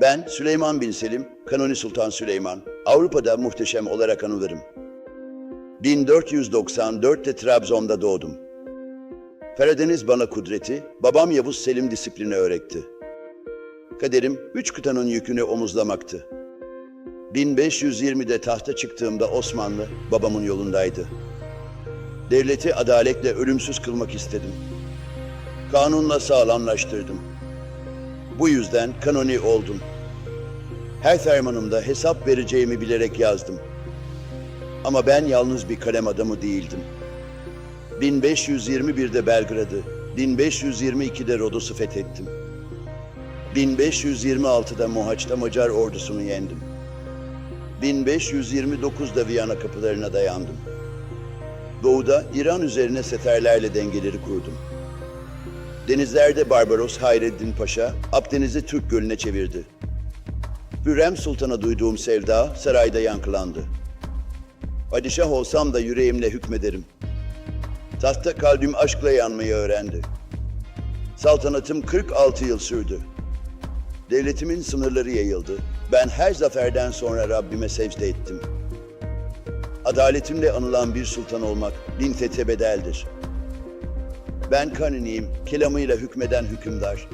Ben Süleyman bin Selim, Kanuni Sultan Süleyman. Avrupa'da muhteşem olarak anılırım. 1494'te Trabzon'da doğdum. Karadeniz bana kudreti, babam Yavuz Selim disiplini öğretti. Kaderim üç kıtanın yükünü omuzlamaktı. 1520'de tahta çıktığımda Osmanlı babamın yolundaydı. Devleti adaletle ölümsüz kılmak istedim. Kanunla sağlamlaştırdım. Bu yüzden kanoni oldum. Her fermanımda hesap vereceğimi bilerek yazdım. Ama ben yalnız bir kalem adamı değildim. 1521'de Belgrad'ı, 1522'de Rodos'u fethettim. 1526'da Mohaç'ta Macar ordusunu yendim. 1529'da Viyana kapılarına dayandım. Doğuda İran üzerine seferlerle dengeleri kurdum. Denizlerde Barbaros Hayreddin Paşa, Akdeniz'i Türk Gölü'ne çevirdi. Hürrem Sultan'a duyduğum sevda sarayda yankılandı. Padişah olsam da yüreğimle hükmederim. Tahta kalbim aşkla yanmayı öğrendi. Saltanatım 46 yıl sürdü. Devletimin sınırları yayıldı. Ben her zaferden sonra Rabbime secde ettim. Adaletimle anılan bir sultan olmak bin fethe bedeldir. Ben Kanuni'yim, kelamıyla hükmeden hükümdar.